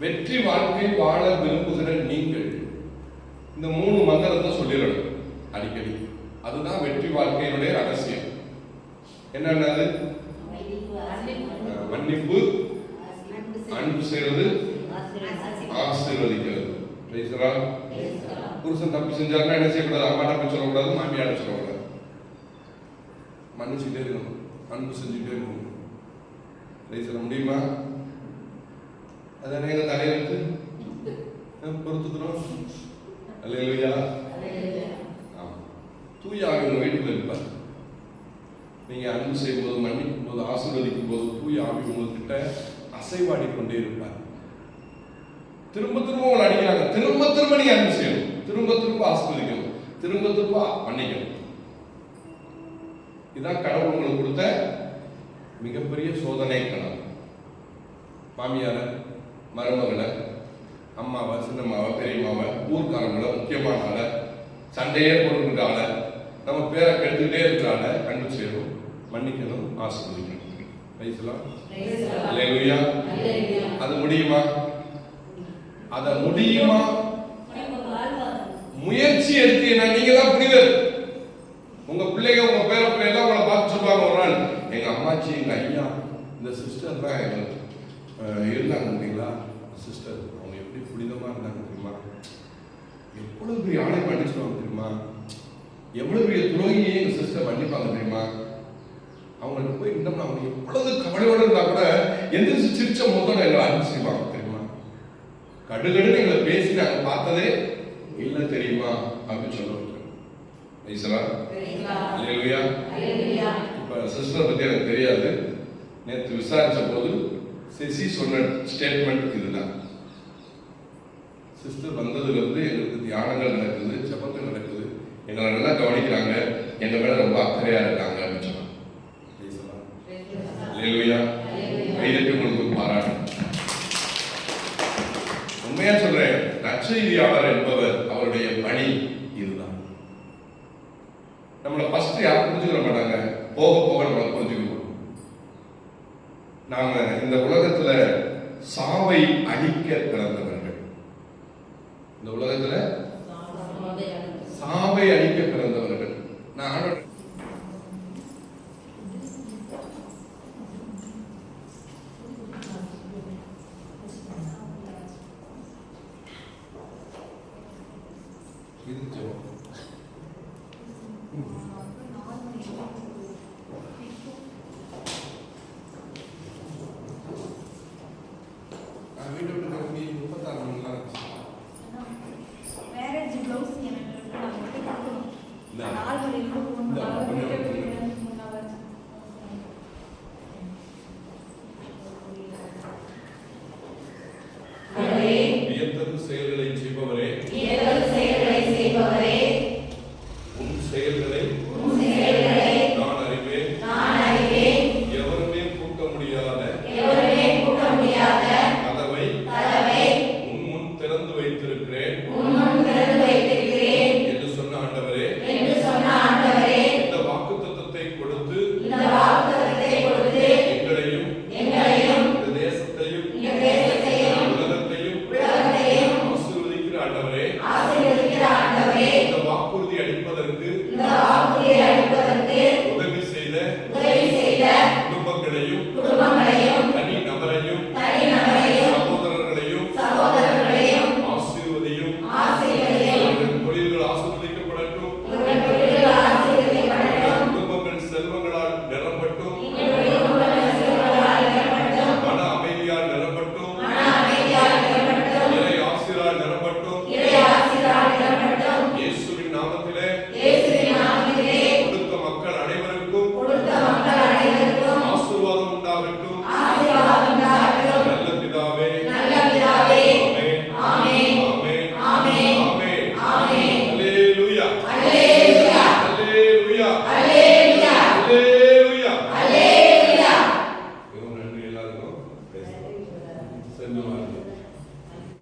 வெற்றி வாழ்க்கை வாழ விரும்புகிற நீங்கள் இந்த மூணு மந்திரத்தை சொல்லிடணும் அடிக்கடி. அதுதான் வெற்றி வாழ்க்கையினுடைய ரகசியம். என்னென்னது? மன்னிப்பு. அன்பு செய்வது ஆசீர்வதிக்கிறது. Lord. புருஷன் தப்பு செஞ்சாருன்னா என்ன செய்யக்கூடாது? அம்மாட்ட போய் சொல்லக்கூடாது மாமியாட்ட சொல்லக்கூடாது. மன்னிச்சுட்டே இருக்கணும். அன்பு செஞ்சுட்டே இருக்கணும். Lord. முடியுமா? அதானே எங்க தலையெழுத்து பொறுத்துக்கிறோம் அல்லையா ஆமா தூய ஆவி உங்க வீட்டுக்குள்ள இருப்பார் நீங்க அன்பு செய்யும்போது மன்னிக்கும் போது ஆசீர்வதிக்கும் போது தூய ஆவி உங்ககிட்ட அசைவாடி கொண்டே இருப்பார். திரும்ப திரும்ப உங்களை அடிக்கிறாங்க. திரும்ப திரும்ப நீங்க அன்பு செய்யணும். திரும்ப திரும்ப ஆசீர்வதிக்கணும். திரும்ப திரும்ப மன்னிக்கணும். இதான் கடவுள் உங்களுக்கு கொடுத்த மிகப்பெரிய சோதனை களம் மாமியார மருமகளை அம்மாவை சின்னம்மாவை பெரியம்மாவை ஊர்க்காரங்களை முக்கியமான ஆளை சண்டையே போட்டுக்கிற ஆளை நம்ம பேரை கெடுத்துக்கிட்டே இருக்கிற ஆளை அன்பு செய்யணும் மன்னிக்கணும் ஆசீர்வதிக்கணும். அது முடியுமா? அத முடியுமா? முயற்சி எடுத்தீங்கன்னா நீங்க தான் புனிதர் உங்க பிள்ளைங்க உங்க பேர பிள்ளைங்க உங்களை பார்த்து சொல்லுவாங்க ஒரு நாள் எங்க அம்மாச்சி எங்க ஐயா இந்த சிஸ்டர் தான் எங்களுக்கு இருந்தாங்க இல்லைங்களா? சிஸ்டர் அவங்க எப்படி புனிதமா இருந்தாங்க தெரியுமா? எவ்வளவு பெரிய ஆணை மன்னிச்சுவாங்க தெரியுமா? எவ்வளவு பெரிய துரோகியை எங்க சிஸ்டர் மன்னிப்பாங்க தெரியுமா? அவங்கள்ட்ட போய் இன்னும் அவங்க எவ்வளவு கவலையோட இருந்தா கூட எந்திரிச்சு சிரிச்ச முதல்ல எங்களை அன்பு செய்வாங்க தெரியுமா? கடுகடுன்னு எங்களை பேசி நாங்க பார்த்ததே இல்லை தெரியுமா? அப்படின்னு சொல்லுவாங்க இப்ப சிஸ்டர் பத்தி எனக்கு தெரியாது. நேற்று விசாரிச்ச போது சிசி சொன்ன ஸ்டேட்மெண்ட் இதுதான். சிஸ்டர் வந்ததுல இருந்து எங்களுக்கு தியானங்கள் நடக்குது ஜபங்கள் நடக்குது. எங்களை நல்லா கவனிக்கிறாங்க. எங்கள் மேலே ரொம்ப அக்கறையா இருக்காங்க அப்படின்னு சொன்னாங்க. கைதட்டி உங்களுக்கு பாராட்டு. உண்மையா சொல்றேன் நற்செய்தியாளர் என்பவர் அவருடைய பணி இதுதான். நம்மளை ஃபர்ஸ்ட் யாரும் புரிஞ்சுக்கிற மாட்டாங்க. போக போக நம்மளை புரிஞ்சுக்கணும் நாம இந்த உலகத்துல சாவை அழிக்க பிறந்தவர்கள். இந்த உலகத்துல சாவை அழிக்க பிறந்தவர்கள். நான் இது வீட்டை விட்டு கிளம்பி முப்பத்தாறு மணிலாம் இருந்துச்சு. மேரேஜ் ப்ளவுஸ் எனக்கு இருக்கு. நான் மட்டும் கொடுக்கணும். இந்தா. நாலு மணிக்கு